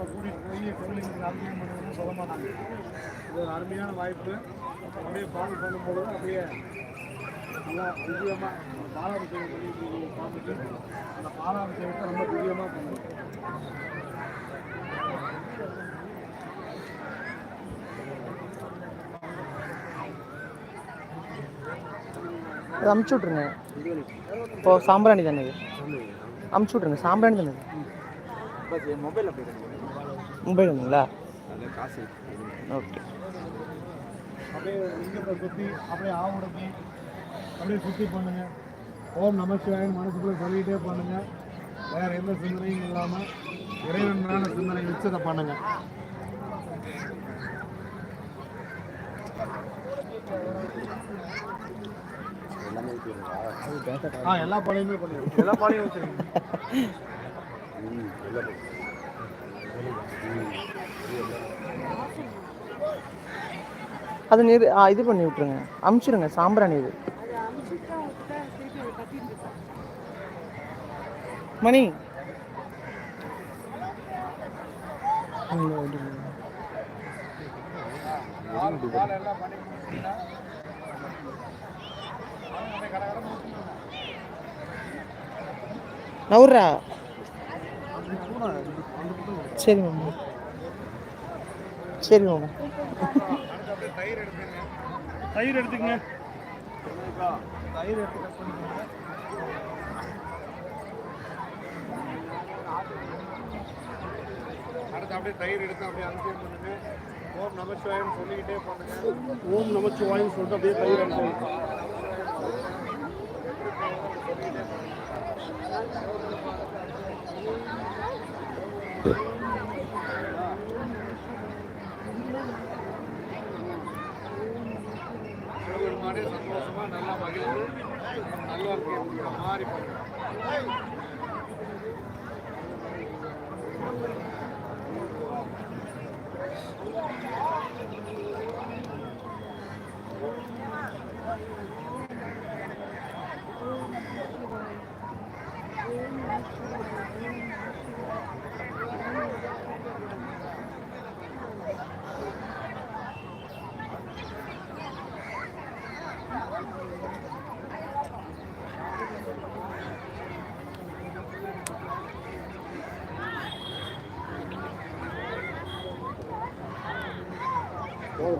நம்மளை கூட்டிகிட்டு போய் கோயிலுக்கு அருமையாக பண்ணுறதுன்னு சொல்ல மாட்டாங்க இது? ஒரு அருமையான வாய்ப்பு அப்படியே பாடல் பண்ணும்போது அப்படியே நல்லா துல்லியமாக பாலாபிஷேகம் பண்ணி பார்த்துட்டு அந்த பாலாபிஷேகத்தை ரொம்ப துல்லியமாக பண்ணுவோம் அது அமுச்சு விட்ருங்க இப்போ சாம்பிராணி தானே இது? அமுச்சு விட்ருங்க சாம்பிராணி தானே இது மொபைலில் போயிட்டு மொபைல் வந்துங்களா காசு. ஓகே. அப்படியே சுற்றி அப்படியே ஆவுடத்தி அப்படியே சுற்றி பண்ணுங்க. ஓம் நமசிவாயன் மனசுக்குள்ளே சொல்லிகிட்டே பண்ணுங்க. வேற எந்த சிந்தனையும் இல்லாமல் இறைவன் மேல சிந்தனை வச்சு அதை பண்ணுங்க ஆ எல்லா பாலையுமே பண்ணிடுங்க எல்லா பாலையும் வச்சுருங்க அது நீர் ஆ இது பண்ணி விட்ருங்க அமுச்சிடுங்க சாம்பிராணி இது மணி. நவுர்ரா சரி மாமா. சரி மாமா. தயிர் எடுத்துங்க தயிர் எடுத்துக்கங்க. தயிர். அடுத்து அப்படியே தயிர் எடுத்து அப்படியே அனுப்பியம் பண்ணுங்க. ஓம் நமச்சிவாயம் சொல்லிக்கிட்டே பண்ணுங்க. ஓம் நமச்சிவாயம் சொல்லிட்டு அப்படியே தயிர் அனுப்பிங்க சிவபெருமானே நல்லா மகிழ்ந்து நல்லா இருக்கு மாறி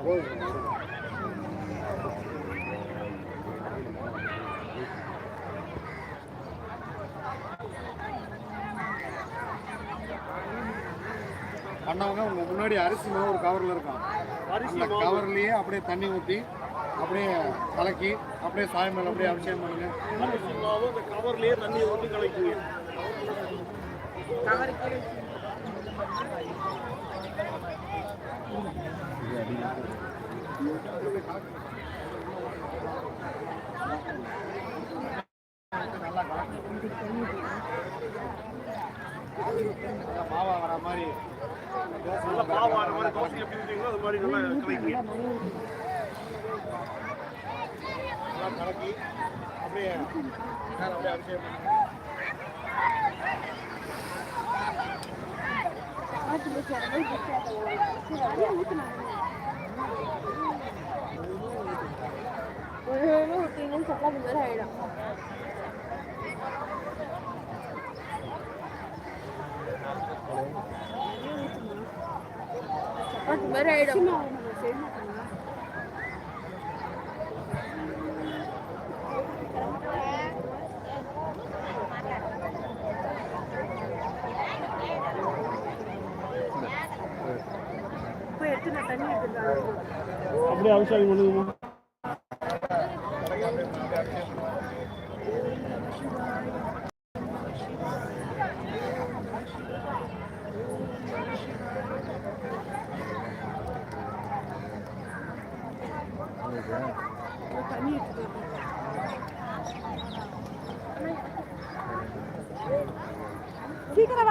பண்ணுங்க பண்ணவங்க உங்க முன்னாடி அரிசி மாவு ஒரு கவர்ல இருக்கும். அந்த கவர்லயே அப்படியே தண்ணி ஊற்றி அப்படியே கலக்கி அப்படியே சாயம் மேல அப்படியே அபிஷேகம் பண்ணுங்க. அரிசி மாவு அந்த கவர்லயே தண்ணி ஊற்றி கலக்குங்க மாவா வர மாதிரி நல்லா மாவா வர மாதிரி தோசை எப்படி அது மாதிரி நல்லா கலக்கிங்க நல்லா கலக்கி அப்படியே மேல அப்படியே அபிஷேகம் பண்ணுங்க ஊற்றிங்கன்னு சொன்னா இந்த மாதிரி ஆயிடும் சப்பாத்தி மாதிரி ஆயிடும் போய் எடுத்து நான் தண்ணி அப்படியே அபிஷேகம் பண்ணுங்கம்மா தண்ணி எடுத்துட்டு சீக்கிரம்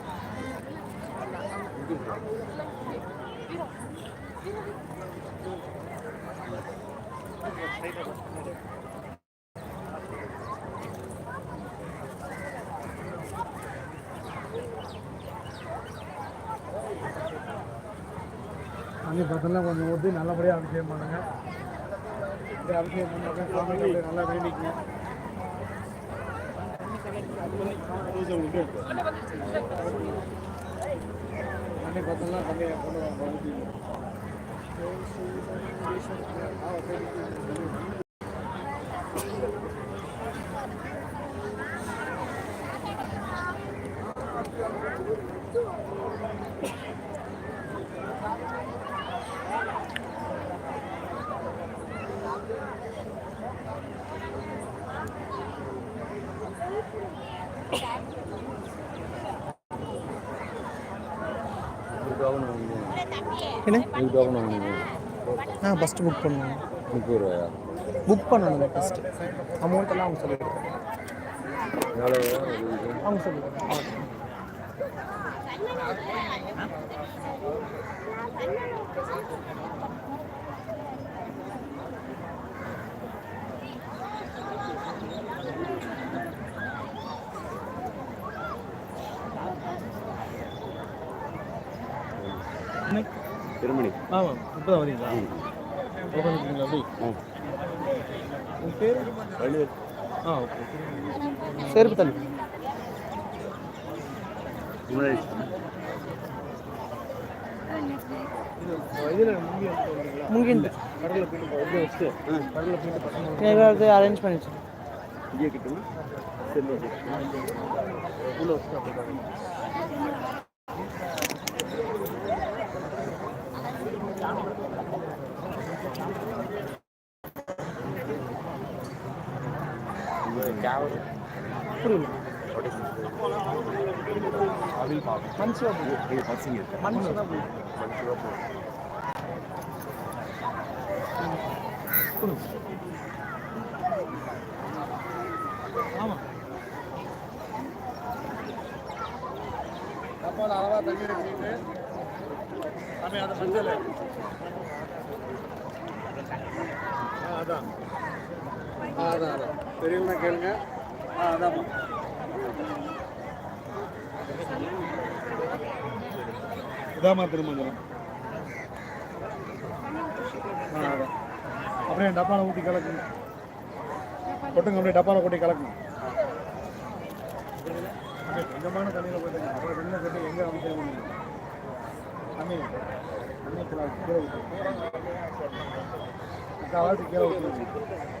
அங்கே பார்த்தோம்னா கொஞ்சம் ஊற்றி நல்லபடியாக அபிஷேகம் பண்ணுங்க. இப்படி அபிஷேகம் பண்ணாக்க சாமி நல்லா வேண்டிக்குங்க அன்னைக்கு பார்த்தோம்னா கம்மியாக கொண்டு வாங்க ஊற்றி. என்ன? ஆ ஃபஸ்ட்டு புக் பண்ணுங்க புக் பண்ணணுங்க ஃபஸ்ட்டு அமௌண்ட் எல்லாம் அவங்க சொல்லிடுறாங்க அவங்க சொல்லிடுறாங்க திருமணி. ஆமாம் இப்போ தான் வரீங்களா உட்காந்துருக்கீங்களா அப்படி? உங்கள் பேர்? வள்ளுவர் ஆ ஓகே. செருப்பு தள்ளு. முன்னாடி. இதில் முங்கி வந்து சொல்லுங்களா முங்கிண்டு. கடலில் போயிட்டு எப்படி வச்சுட்டு கடலில் போயிட்டு பசங்க ஏதாவது அரேஞ்ச் பண்ணி வச்சு இங்கே கிட்டமா சரி உள்ள வச்சுட்டு அப்படி புரியல அவில் பார்க்கும் மனுஷன் இருக்கு ஆமாம் தண்ணி அதை மஞ்சள் அதான் அதான் அதான் பெரியவங்க கேளுங்க. ஆ அதாம்மா இதாம்மா திருமஞ்சனம். ஆ அதான். அப்படியே டப்பாவில் ஊட்டி கலக்குங்க. கொட்டுங்க அப்படியே டப்பாவில் கொட்டி கலக்குங்க. கொஞ்சமான தண்ணியில் போட்டுங்க அப்புறம் வெள்ளை கட்டி எங்கே அமைச்சர் பண்ணுங்க தண்ணி. தண்ணி கீழே கீழே கீழே ஊற்றுங்க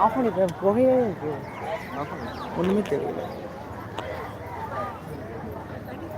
ஆஃப் பண்ணிட்டேன் புகையே இருக்கு ஒன்றுமே தெரியல